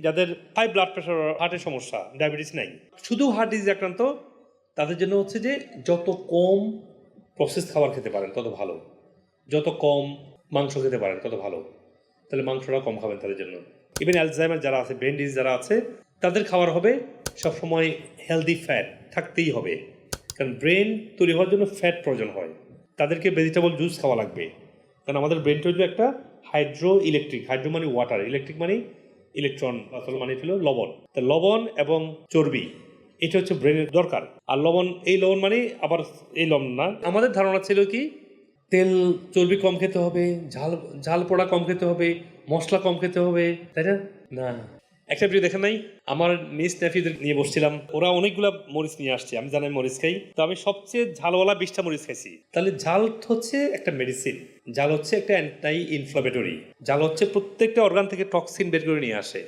যাদের high blood pressure হার্টের সমস্যা ডায়াবেটিস নাই। শুধু হার্ট ডিজিজ আক্রান্ত, তাদের জন্য হচ্ছে যে যত কম প্রসেস খাবার খেতে পারেন, তত ভালো। যত কম মাংস খেতে পারেন, তত ভালো। তাহলে মাংসটা কম খাবেন তাদের জন্য। ইভেন অ্যালজাইমার যারা আছে ব্রেন ডিজিজ যারা আছে, তাদের খাবার হবে সবসময় হেলদি ফ্যাট থাকতেই হবে। কারণ ব্রেন তৈরি হওয়ার জন্য ফ্যাট প্রয়োজন হয়। তাদেরকে ভেজিটেবল জুস খাওয়া লাগবে। কারণ আমাদের ব্রেন তৈরি একটা হাইড্রো ইলেকট্রিক হাইড্রো মানে ওয়াটার ইলেকট্রিক মানে ইলেকট্রন মানে ছিল লবণ। তা লবণ এবং চর্বি, এটা হচ্ছে ব্রেনের দরকার। আর লবণ, এই লবণ মানে আবার এই লবণ না। আমাদের ধারণা ছিল কি, তেল চর্বি কম খেতে হবে, ঝাল ঝাল পোড়া কম খেতে হবে, মশলা কম খেতে হবে, তাই না? না। একটা ভিডিও দেখে নাই? আমার নিজ নেফিদের নিয়ে বসছিলাম। ওরা অনেকগুলা মরিচ নিয়ে আসছে, আমি জানি মরিচ খাই। তো আমি সবচেয়ে ঝালওয়ালা বিশটা মরিচ খাইছি। তাহলে ঝাল হচ্ছে একটা মেডিসিন জাল হচ্ছে একটা অ্যান্টাই ইনফ্লামেটরি জাল হচ্ছে প্রত্যেকটা অর্গান থেকে টক্সিন বের করে নিয়ে আসে।